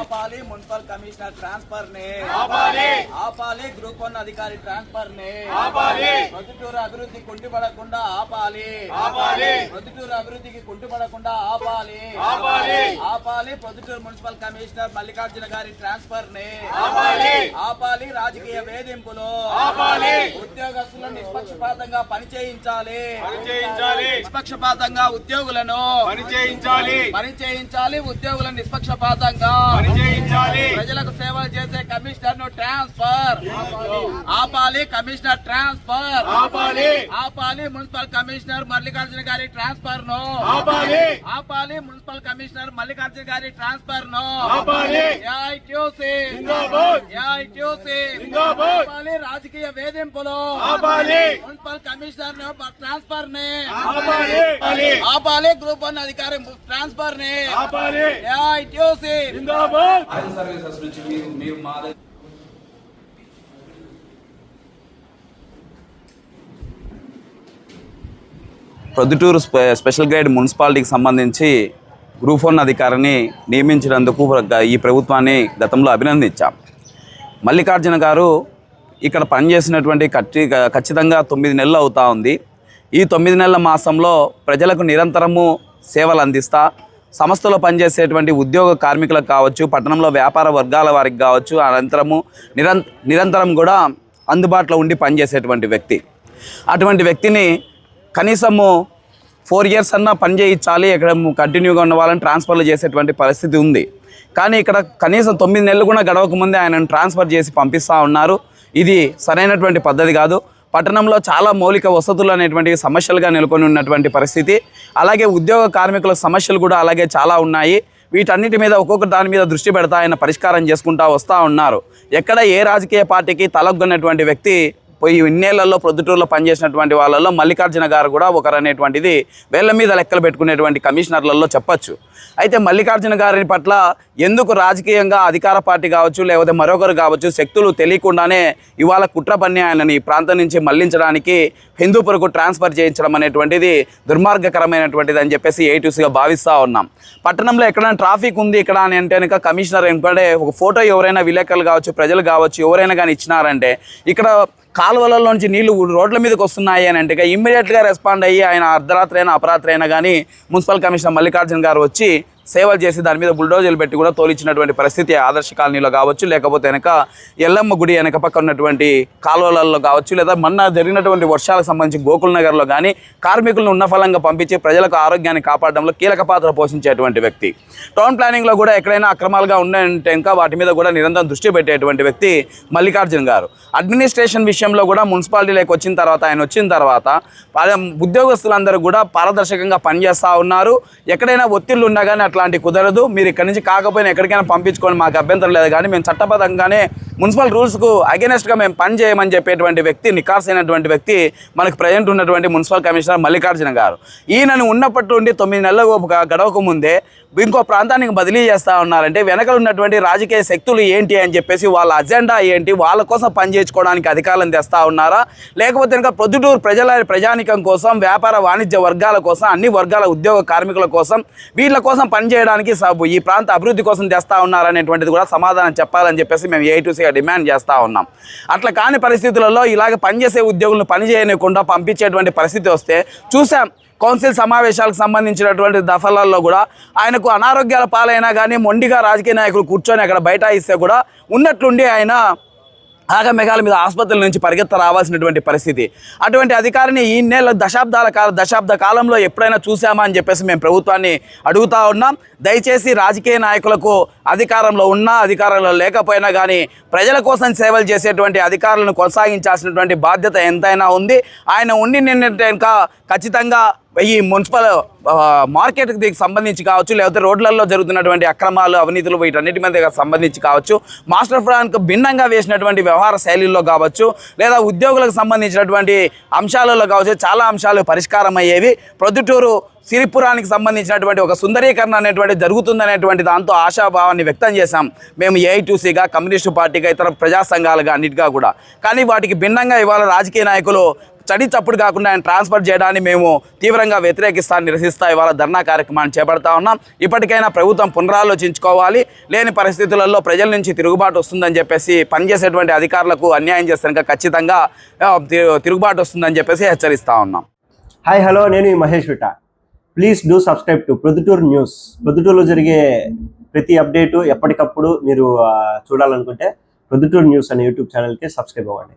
ఆపాలి municipal commissioner transfer నే. ఆపాలి. ఆపాలి గ్రూప్ వన్ అధికారి ట్రాన్స్ఫర్ నే. ఆపాలి. ప్రొద్దుటూరు అభివృద్ధి కుంటుపడకుండా ఆపాలి. ఆపాలి. ప్రొద్దుటూరు అభివృద్ధికి కుంటుపడకుండా ఆపాలి. ఆపాలి. ఆపాలి ప్రొద్దుటూరు మున్సిపల్ కమిషనర్ మల్లికార్జున గారి ట్రాన్స్ఫర్ నే. ఆపాలి. ఆపాలి రాజకీయ వేధింపులు. ఆపాలి. ఉద్యోగస్తులను నిష్పక్షపాతంగా పనిచేయించాలి. నిష్పక్షపాతంగా ఉద్యోగులను పనిచేయించాలి. చేయించాలి. పని చేయించాలి ఉద్యోగులను నిష్పక్షపాతంగా. చేయించాలి. ప్రజలకు సేవలు చేసే కమిషనర్ను ట్రాన్స్ఫర్. ఆపాలి కమిషనర్ ట్రాన్స్ఫర్. ఆపాలి. ఆపాలి మున్సిపల్ కమిషనర్ మల్లికార్జున గారి ట్రాన్స్ఫర్ను ఆపాలి. ఆపాలి మున్సిపల్ కమిషనర్ మల్లికార్జున గారి ట్రాన్స్ఫర్ను ఆపాలి. ఏఐక్యూసీ జిందాబాద్. ఏఐక్యూసీ జిందాబాద్. ఆపాలి రాజకీయ వేధింపులు. ఆపాలి. మున్సిపల్ కమిషనర్ ట్రాన్స్ఫర్ని ఆపాలి. ఆపాలి ఆపాలి గ్రూప్ వన్ అధికారి ట్రాన్స్ఫర్ని ఆపాలి ఏఐక్యూసీ జిందాబాద్. ఫైర్ సర్వీసెస్ నుంచి మీరు మీరు మా దగ్గర ప్రొద్దుటూరు స్పె- స్పెషల్ గైడ్ మున్సిపాలిటీకి సంబంధించి గ్రూప్ వన్ అధికారిని నియమించినందుకు ఈ ప్రభుత్వాన్ని గతంలో అభినందించాం. మల్లికార్జున గారు ఇక్కడ పనిచేసినటువంటి ఖచ్చి ఖచ్చితంగా తొమ్మిది నెలలు అవుతా ఉంది. ఈ తొమ్మిది నెలల మాసంలో ప్రజలకు నిరంతరము సేవలు అందిస్తా. సంస్థలో పనిచేసేటువంటి ఉద్యోగ కార్మికులకు కావచ్చు పట్టణంలో వ్యాపార వర్గాల వారికి కావచ్చు అనంతరము నిరం నిరంతరం కూడా అందుబాటులో ఉండి పనిచేసేటువంటి వ్యక్తి. అటువంటి వ్యక్తిని కనీసము ఫోర్ ఇయర్స్ అన్నా పని చేయించాలి ఇక్కడ కంటిన్యూగా ఉన్న వాళ్ళని ట్రాన్స్ఫర్లు చేసేటువంటి పరిస్థితి ఉంది. కానీ ఇక్కడ కనీసం తొమ్మిది నెలలు కూడా గడవక ముందే ఆయనను ట్రాన్స్ఫర్ చేసి పంపిస్తూ ఉన్నారు. ఇది సరైనటువంటి పద్ధతి కాదు. పట్టణంలో చాలా మౌలిక వసతులు అనేటువంటి సమస్యలుగా నెలకొని ఉన్నటువంటి పరిస్థితి. అలాగే ఉద్యోగ కార్మికుల సమస్యలు కూడా అలాగే చాలా ఉన్నాయి. వీటన్నిటి మీద ఒక్కొక్క దాని మీద దృష్టి పెడతా ఆయన పరిష్కారం చేసుకుంటా వస్తూ ఉన్నారు. ఎక్కడ ఏ రాజకీయ పార్టీకి తలగ్గొన్నటువంటి వ్యక్తి పోయి ఇన్నేళ్ళలో ప్రొద్దుటూరులో పనిచేసినటువంటి వాళ్ళల్లో మల్లికార్జున గారు కూడా ఒకరు అనేటువంటిది వేళ్ళ మీద లెక్కలు పెట్టుకునేటువంటి కమిషనర్లలో చెప్పచ్చు. అయితే మల్లికార్జున గారి పట్ల ఎందుకు రాజకీయంగా అధికార పార్టీ కావచ్చు లేకపోతే మరొకరు కావచ్చు శక్తులు తెలియకుండానే ఇవాళ కుట్ర పన్ని ఆయనని ప్రాంతం నుంచి మళ్ళించడానికి హిందూపురకు ట్రాన్స్ఫర్ చేయించడం అనేటువంటిది దుర్మార్గకరమైనటువంటిది అని చెప్పేసి ఏటీసీగా భావిస్తూ ఉన్నాం. పట్టణంలో ఎక్కడైనా ట్రాఫిక్ ఉంది ఇక్కడ అని అంటే కనుక కమిషనర్ ఎందుకంటే ఒక ఫోటో ఎవరైనా విలేకరులు కావచ్చు ప్రజలు కావచ్చు ఎవరైనా కానీ ఇచ్చినారంటే ఇక్కడ కాలువలలోంచి నీళ్ళు రోడ్ల మీదకి వస్తున్నాయి అని అంటే ఇమ్మీడియట్గా రెస్పాండ్ అయ్యి ఆయన అర్ధరాత్రి అయినా అపరాత్రి అయినా కానీ మున్సిపల్ కమిషనర్ మల్లికార్జున గారు వచ్చి సేవలు చేసి దాని మీద బుల్డోజర్లు పెట్టి కూడా తోలిచ్చినటువంటి పరిస్థితి ఆదర్శ కాలనీలో కావచ్చు లేకపోతే వెనక ఎల్లమ్మ గుడి వెనక పక్క ఉన్నటువంటి కాలువలలో కావచ్చు లేదా మొన్న జరిగినటువంటి వర్షాలకు సంబంధించి గోకుల్ నగర్లో కానీ కార్మికులను ఉన్న ఫలంగా పంపించి ప్రజలకు ఆరోగ్యాన్ని కాపాడడంలో కీలక పాత్ర పోషించేటువంటి వ్యక్తి. టౌన్ ప్లానింగ్లో కూడా ఎక్కడైనా అక్రమాలుగా ఉన్నాయంటే ఇంకా వాటి మీద కూడా నిరంతరం దృష్టి పెట్టేటువంటి వ్యక్తి మల్లికార్జున గారు. అడ్మినిస్ట్రేషన్ విషయంలో కూడా మున్సిపాలిటీలోకి వచ్చిన తర్వాత ఆయన వచ్చిన తర్వాత ఉద్యోగస్తులందరూ కూడా పారదర్శకంగా పనిచేస్తూ ఉన్నారు. ఎక్కడైనా ఒత్తిళ్ళు ఉన్నా కానీ అట్లాంటివి కుదరదు. మీరు ఇక్కడి నుంచి కాకపోయినా ఎక్కడికైనా పంపించుకోండి మాకు అభ్యంతరం లేదు. కానీ మేము చట్టబద్ధంగానే మున్సిపల్ రూల్స్కు అగెనెస్ట్గా మేము పని చేయమని చెప్పేటువంటి వ్యక్తి నికార్సైనటువంటి వ్యక్తి మనకు ప్రజెంట్ ఉన్నటువంటి మున్సిపల్ కమిషనర్ మల్లికార్జున గారు. ఈయనను ఉన్నప్పటి నుండి తొమ్మిది నెలల గడవక ముందే ఇంకో ప్రాంతానికి బదిలీ చేస్తూ ఉన్నారంటే వెనకలు ఉన్నటువంటి రాజకీయ శక్తులు ఏంటి అని చెప్పేసి వాళ్ళ అజెండా ఏంటి వాళ్ళ కోసం పనిచేయించుకోవడానికి అధికారం తెస్తా ఉన్నారా? లేకపోతే ఇంకా ప్రొద్దుటూరు ప్రజల ప్రజానికం కోసం వ్యాపార వాణిజ్య వర్గాల కోసం అన్ని వర్గాల ఉద్యోగ కార్మికుల కోసం వీళ్ళ కోసం పనిచేయడానికి సబ్ ఈ ప్రాంత అభివృద్ధి కోసం తెస్తా ఉన్నారనేటువంటిది కూడా సమాధానం చెప్పాలని చెప్పేసి మేము ఏఐటీసీగా డిమాండ్ చేస్తూ ఉన్నాం. అట్లా కాని పరిస్థితులలో ఇలాగ పనిచేసే ఉద్యోగులను పనిచేయకుండా పంపించేటువంటి పరిస్థితి వస్తే చూసాం కౌన్సిల్ సమావేశాలకు సంబంధించినటువంటి దఫలాల్లో కూడా ఆయనకు అనారోగ్యాల పాలైనా కానీ మొండిగా రాజకీయ నాయకులు కూర్చొని అక్కడ బయట ఇస్తే కూడా ఉన్నట్లుండి ఆయన ఆగమేఘాల మీద ఆసుపత్రుల నుంచి పరిగెత్త రావాల్సినటువంటి పరిస్థితి. అటువంటి అధికారిని ఈ నెల దశాబ్దాల కాల దశాబ్ద కాలంలో ఎప్పుడైనా చూసామా అని చెప్పేసి మేము ప్రభుత్వాన్ని అడుగుతా ఉన్నాం. దయచేసి రాజకీయ నాయకులకు అధికారంలో ఉన్నా అధికారంలో లేకపోయినా కానీ ప్రజల కోసం సేవలు చేసేటువంటి అధికారులను కొనసాగించాల్సినటువంటి బాధ్యత ఎంతైనా ఉంది. ఆయన ఉండి నిన్నటి ఇంకా ఖచ్చితంగా ఈ మున్సిపల్ మార్కెట్కి దీనికి సంబంధించి కావచ్చు లేకపోతే రోడ్లలో జరుగుతున్నటువంటి అక్రమాలు అవినీతులు వీటన్నిటి మీద సంబంధించి కావచ్చు మాస్టర్ ప్లాన్కు భిన్నంగా వేసినటువంటి వ్యవహార శైలిలో కావచ్చు లేదా ఉద్యోగులకు సంబంధించినటువంటి అంశాలలో కావచ్చు చాలా అంశాలు పరిష్కారం అయ్యేవి ప్రొద్దుటూరు సిరిపురానికి సంబంధించినటువంటి ఒక సుందరీకరణ అనేటువంటి జరుగుతుందనేటువంటి దాంతో ఆశాభావాన్ని వ్యక్తం చేశాం. మేము ఏఐటీసీగా కమ్యూనిస్టు పార్టీగా ఇతర ప్రజా సంఘాలుగా అన్నిటిగా కూడా. కానీ వాటికి భిన్నంగా ఇవాళ రాజకీయ నాయకులు చడి చప్పుడు కాకుండా ఆయన ట్రాన్స్ఫర్ చేయడాన్ని మేము తీవ్రంగా వ్యతిరేకిస్తాను నిరసిస్తా ఇవాళ ధర్నా కార్యక్రమాన్ని చేపడతా ఉన్నాం. ఇప్పటికైనా ప్రభుత్వం పునరాలోచించుకోవాలి. లేని పరిస్థితులలో ప్రజల నుంచి తిరుగుబాటు వస్తుందని చెప్పేసి పనిచేసేటువంటి అధికారులకు అన్యాయం చేస్తాక ఖచ్చితంగా తి- తిరుగుబాటు వస్తుందని చెప్పేసి హెచ్చరిస్తా ఉన్నాం. హాయ్ హలో నేను ఈ Mahesh విట. Please do subscribe to Proddatur news ప్రొద్దుటూరులో జరిగే ప్రతి అప్డేటు ఎప్పటికప్పుడు మీరు చూడాలనుకుంటే ప్రొద్దుటూరు న్యూస్ అనే యూట్యూబ్ ఛానల్కి సబ్స్క్రైబ్ అవ్వండి.